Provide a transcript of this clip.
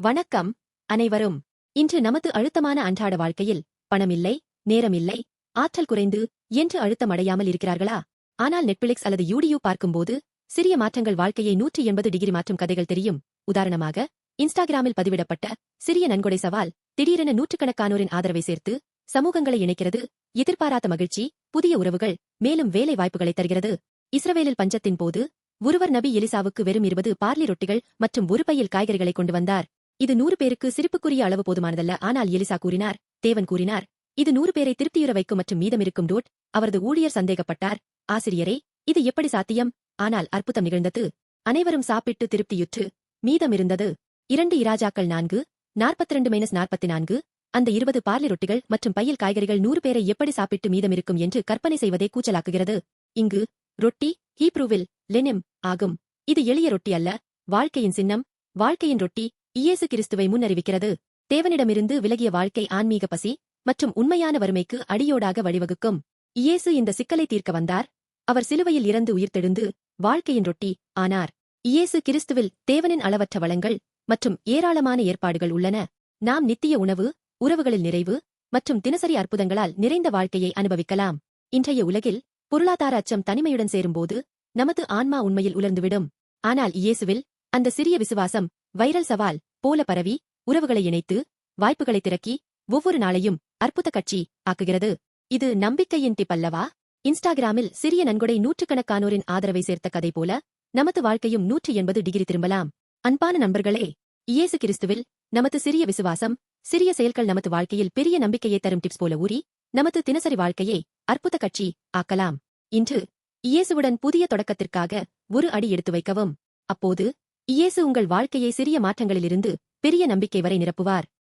வணக்கம் அனைவரும். இன்று நமது அழுத்தமான அன்றாட வாழ்க்கையில் பணமில்லை நேரமில்லை ஆற்றல் குறைந்து என்று அழுத்தம் அடையாமல் இருக்கிறார்களா? ஆனால் நெட்ஃபிளிக்ஸ் அல்லது யூடியூப் பார்க்கும்போது சிறிய மாற்றங்கள் வாழ்க்கையை நூற்றி எண்பது டிகிரி மாற்றும் கதைகள் தெரியும். உதாரணமாக இன்ஸ்டாகிராமில் பதிவிடப்பட்ட சிறிய நன்கொடை சவால் திடீரென நூற்றுக்கணக்கானோரின் ஆதரவை சேர்த்து சமூகங்களை இணைக்கிறது எதிர்பாராத மகிழ்ச்சி புதிய உறவுகள் மேலும் வேலை வாய்ப்புகளை தருகிறது. இஸ்ரவேலில் பஞ்சத்தின் போது ஒருவர் நபி எலிசாவுக்கு வெறும் இருபது பார்லி ரொட்டிகள் மற்றும் ஒரு பையில் காய்கறிகளை கொண்டு வந்தார். இது நூறு பேருக்கு சிரிப்புக்குரிய அளவு போதுமானதல்ல ஆனால் எலிசா கூறினார். தேவன் கூறினார். இது நூறு பேரை திருப்தியுற வைக்கும் மற்றும் மீதமிருக்கும் டோட் அவரது ஊழியர் சந்தேகப்பட்டார். ஆசிரியரே இது எப்படி சாத்தியம்? ஆனால் அற்புதம் நிகழ்ந்தது. அனைவரும் சாப்பிட்டு திருப்தியுற்று. மீதமிருந்தது இரண்டு இராஜாக்கள் நான்கு நாற்பத்தி ரெண்டு மைனஸ் நாற்பத்தி நான்கு அந்த இருபது பார்லி ரொட்டிகள் மற்றும் பையில் காய்கறிகள் நூறு பேரை எப்படி சாப்பிட்டு மீதமிருக்கும் என்று கற்பனை செய்வதே கூச்சலாக்குகிறது. இங்கு ரொட்டி ஹீப்ரூவில் லெனிம் ஆகும். இது எளிய ரொட்டி அல்ல. வாழ்க்கையின் சின்னம் வாழ்க்கையின் ரொட்டி இயேசு கிறிஸ்துவை முன்னறிவிக்கிறது. தேவனிடமிருந்து விலகிய வாழ்க்கை ஆன்மீக பசி மற்றும் உண்மையான வறுமைக்கு அடியோடாக வழிவகுக்கும். இயேசு இந்த சிக்கலை தீர்க்க வந்தார். அவர் சிலுவையில் இறந்து உயிர்த்தெழுந்து வாழ்க்கையின் ரொட்டி ஆனார். இயேசு கிறிஸ்துவில் தேவனின் அளவற்ற வளங்கள் மற்றும் ஏராளமான ஏற்பாடுகள் உள்ளன. நாம் நித்திய உணவு உறவுகளில் நிறைவு மற்றும் தினசரி அற்புதங்களால் நிறைந்த வாழ்க்கையை அனுபவிக்கலாம். இன்றைய உலகில் பொருளாதார அச்சம் தனிமையுடன் சேரும்போது நமது ஆன்மா உண்மையில் உலர்ந்துவிடும். ஆனால் இயேசுவில் அந்த சிறிய விசுவாசம் வைரல் சவால் போல பரவி உறவுகளை இணைத்து வாய்ப்புகளை திறக்கி ஒவ்வொரு நாளையும் அற்புத கட்சி ஆக்குகிறது. இது நம்பிக்கையின் டிப் அல்லவா இன்ஸ்டாகிராமில் சிறிய நன்கொடை நூற்றுக்கணக்கானோரின் ஆதரவை சேர்த்த கதை போல நமது வாழ்க்கையும் நூற்றி எண்பது டிகிரி திரும்பலாம். அன்பான நண்பர்களே இயேசு கிறிஸ்துவில் நமது சிறிய விசுவாசம் சிறிய செயல்கள் நமது வாழ்க்கையில் பெரிய நம்பிக்கையை தரும் டிப்ஸ் போல ஊறி நமது தினசரி வாழ்க்கையை அற்புத கட்சி ஆக்கலாம். இன்று இயேசுவுடன் புதிய தொடக்கத்திற்காக ஒரு அடி எடுத்து வைக்கவும். அப்போது இயேசு உங்கள் வாழ்க்கையை சிறிய மாற்றங்களிலிருந்து பெரிய நம்பிக்கை வரை நிரப்புவார்.